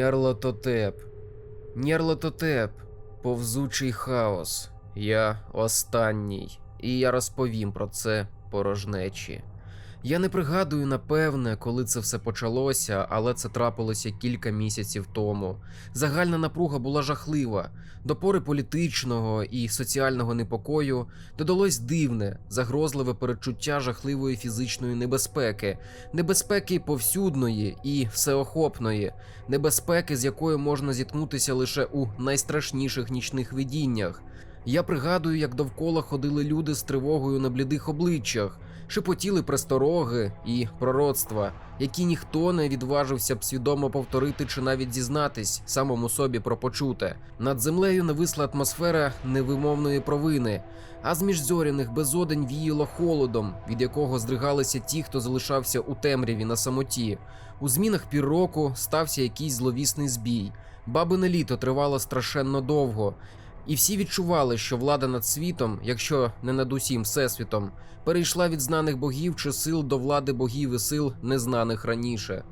Нярлототеп. Нєрлототеп. Повзучий хаос. Я останній. І я розповім про це порожнечі. Я не пригадую напевне, коли це все почалося, але це трапилося кілька місяців тому. Загальна напруга була жахлива. До пори політичного і соціального непокою додалось дивне, загрозливе передчуття жахливої фізичної небезпеки, небезпеки повсюдної і всеохопної, небезпеки, з якою можна зіткнутися лише у найстрашніших нічних видіннях. Я пригадую, як довкола ходили люди з тривогою на блідих обличчях, шепотіли престороги і пророцтва, які ніхто не відважився б свідомо повторити чи навіть зізнатись самому собі про почуте. Над землею нависла атмосфера невимовної провини, а з міжзоряних безодень віяло холодом, від якого здригалися ті, хто залишався у темряві на самоті. У змінах півроку стався якийсь зловісний збій. Бабине літо тривало страшенно довго, і всі відчували, що влада над світом, якщо не над усім всесвітом, перейшла від знаних богів чи сил до влади богів і сил, незнаних раніше.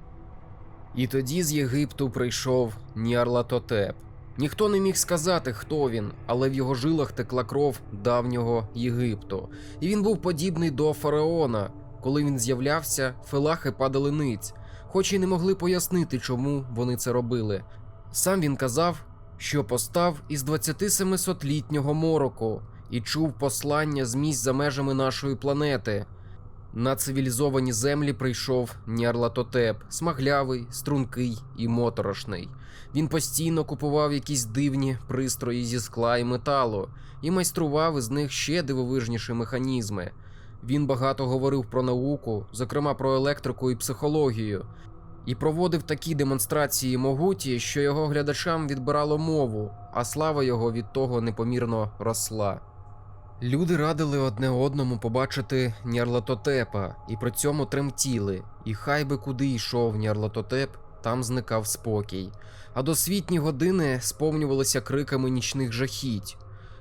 І тоді з Єгипту прийшов Ніарлатотеп. Ніхто не міг сказати, хто він, але в його жилах текла кров давнього Єгипту. І він був подібний до фараона. Коли він з'являвся, фелахи падали ниць, хоч і не могли пояснити, чому вони це робили. Сам він казав, що постав із 2700-літнього мороку і чув послання з місць за межами нашої планети. На цивілізовані землі прийшов Нярлатотеп, смаглявий, стрункий і моторошний. Він постійно купував якісь дивні пристрої зі скла і металу і майстрував із них ще дивовижніші механізми. Він багато говорив про науку, зокрема про електрику і психологію, і проводив такі демонстрації могуті, що його глядачам відбирало мову, а слава його від того непомірно росла. Люди радили одне одному побачити Нярлатотепа і при цьому тремтіли, і хай би куди йшов Нярлатотеп, там зникав спокій. А досвітні години сповнювалися криками нічних жахіть.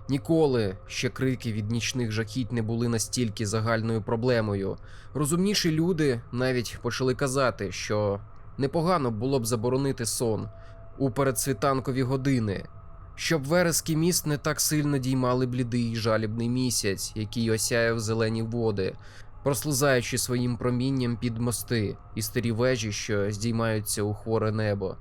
Ніколи ще крики від нічних жахіть не були настільки загальною проблемою. Розумніші люди навіть почали казати, що непогано було б заборонити сон у передсвітанкові години, щоб верески міст не так сильно діймали блідий жалібний місяць, який осяяв зелені води, прослизаючи своїм промінням під мости і старі вежі, що здіймаються у хворе небо.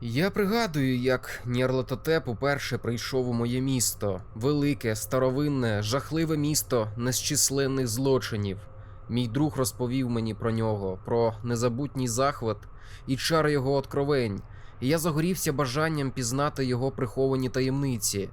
Я пригадую, як Нярлатотеп уперше прийшов у моє місто, велике, старовинне, жахливе місто незчисленних злочинів. Мій друг розповів мені про нього, про незабутній захват і чар його откровень, і я загорівся бажанням пізнати його приховані таємниці.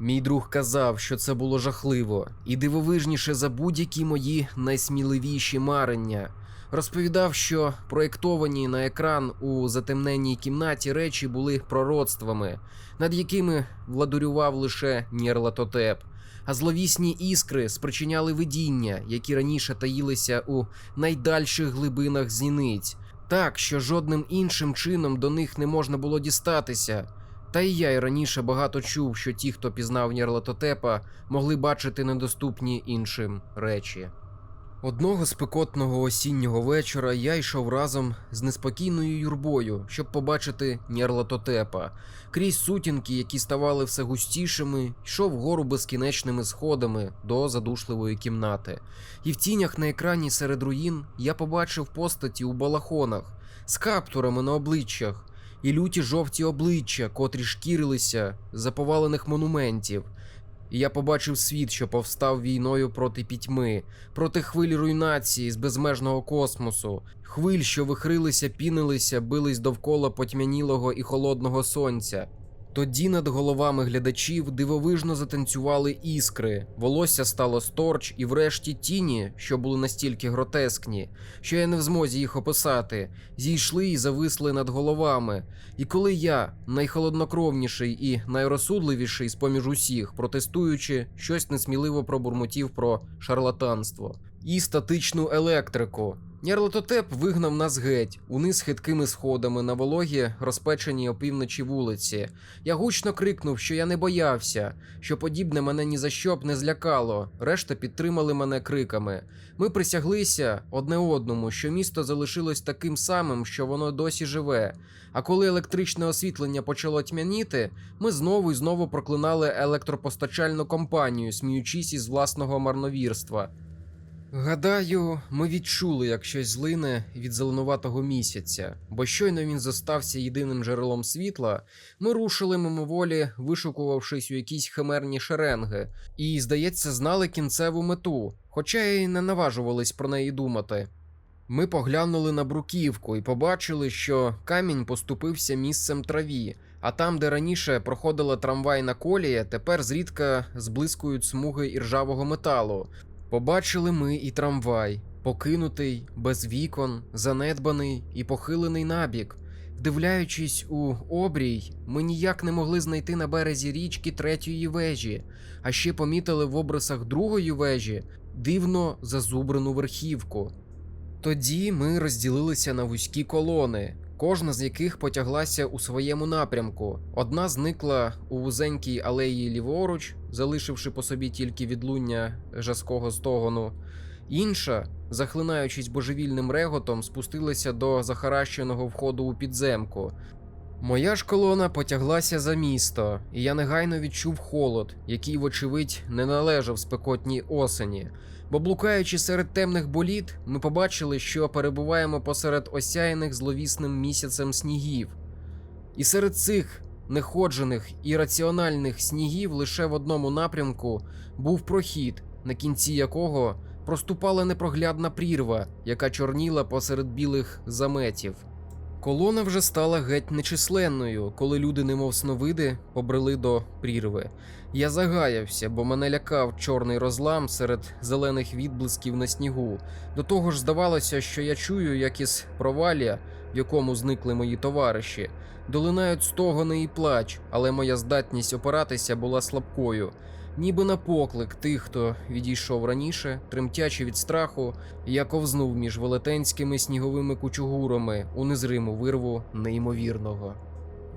Мій друг казав, що це було жахливо і дивовижніше за будь-які мої найсміливіші марення. Розповідав, що проєктовані на екран у затемненій кімнаті речі були пророцтвами, над якими владурював лише Нєрлатотеп, а зловісні іскри спричиняли видіння, які раніше таїлися у найдальших глибинах зіниць, так що жодним іншим чином до них не можна було дістатися. Та і я й раніше багато чув, що ті, хто пізнав Нєрлатотепа, могли бачити недоступні іншим речі. Одного спекотного осіннього вечора я йшов разом з неспокійною юрбою, щоб побачити Нєрлатотепа. Крізь сутінки, які ставали все густішими, йшов вгору безкінечними сходами до задушливої кімнати. І в тінях на екрані серед руїн я побачив постаті у балахонах з каптурами на обличчях і люті жовті обличчя, котрі шкірилися з заповалених монументів. І я побачив світ, що повстав війною проти пітьми, проти хвиль руйнації з безмежного космосу, хвиль, що вихрилися, пінилися, бились довкола потьмянілого і холодного сонця. Тоді над головами глядачів дивовижно затанцювали іскри, волосся стало сторч, і врешті тіні, що були настільки гротескні, що я не в змозі їх описати, зійшли і зависли над головами. І коли я, найхолоднокровніший і найрозсудливіший з поміж усіх, протестуючи, щось несміливо пробурмотів про шарлатанство і статичну електрику. Нярлототеп вигнав нас геть, униз хиткими сходами на вологі, розпеченій опівночі вулиці. Я гучно крикнув, що я не боявся, що подібне мене ні за що б не злякало. Решта підтримали мене криками. Ми присяглися одне одному, що місто залишилось таким самим, що воно досі живе. А коли електричне освітлення почало тьмяніти, ми знову і знову проклинали електропостачальну компанію, сміючись із власного марновірства. Гадаю, ми відчули, як щось злине від зеленуватого місяця, бо щойно він зостався єдиним джерелом світла, ми рушили мимоволі, вишукувавшись у якісь химерні шеренги, і, здається, знали кінцеву мету, хоча й не наважувались про неї думати. Ми поглянули на бруківку і побачили, що камінь поступився місцем траві, а там, де раніше проходила трамвайна колія, тепер зрідка зблискують смуги іржавого металу. Побачили ми і трамвай, покинутий, без вікон, занедбаний і похилений набік. Вдивляючись у обрій, ми ніяк не могли знайти на березі річки третьої вежі, а ще помітили в обрисах другої вежі дивно зазубрену верхівку. Тоді ми розділилися на вузькі колони, кожна з яких потяглася у своєму напрямку. Одна зникла у вузенькій алеї ліворуч, залишивши по собі тільки відлуння жаского стогону. Інша, захлинаючись божевільним реготом, спустилася до захаращеного входу у підземку. Моя ж колона потяглася за місто, і я негайно відчув холод, який, вочевидь, не належав спекотній осені. Бо блукаючи серед темних боліт, ми побачили, що перебуваємо посеред осяяних зловісним місяцем снігів. І серед цих неходжених і раціональних снігів лише в одному напрямку був прохід, на кінці якого проступала непроглядна прірва, яка чорніла посеред білих заметів. Колона вже стала геть нечисленною, коли люди, немов сновиди, побрели до прірви. Я загаявся, бо мене лякав чорний розлам серед зелених відблисків на снігу. До того ж, здавалося, що я чую, як із в якому зникли мої товариші, долинають стогони і плач, але моя здатність опиратися була слабкою. Ніби на поклик тих, хто відійшов раніше, тремтячи від страху, я ковзнув між велетенськими сніговими кучугурами у незриму вирву неймовірного.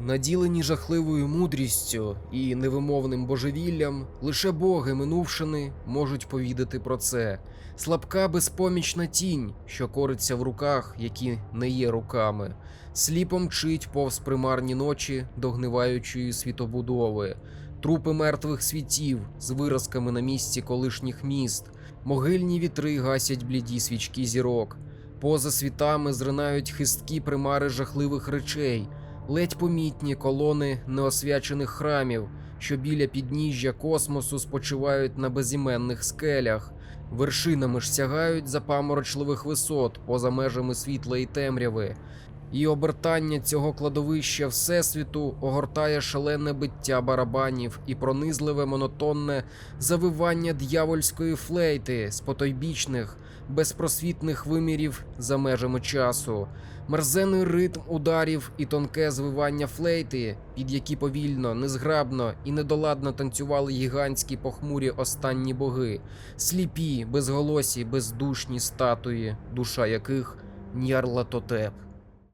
Наділені жахливою мудрістю і невимовним божевіллям, лише боги минувшини можуть повідати про це. Слабка безпомічна тінь, що кориться в руках, які не є руками, сліпо мчить повз примарні ночі догниваючої світобудови, трупи мертвих світів з виразками на місці колишніх міст, могильні вітри гасять бліді свічки зірок. Поза світами зринають хисткі примари жахливих речей, ледь помітні колони неосвячених храмів, що біля підніжжя космосу спочивають на безіменних скелях, вершинами ж сягають запаморочливих висот поза межами світла і темряви. І обертання цього кладовища Всесвіту огортає шалене биття барабанів і пронизливе монотонне завивання д'явольської флейти з потойбічних, безпросвітних вимірів за межами часу, мерзений ритм ударів і тонке звивання флейти, під які повільно, незграбно і недоладно танцювали гігантські похмурі останні боги, сліпі, безголосі, бездушні статуї, душа яких Ньярлатотеп.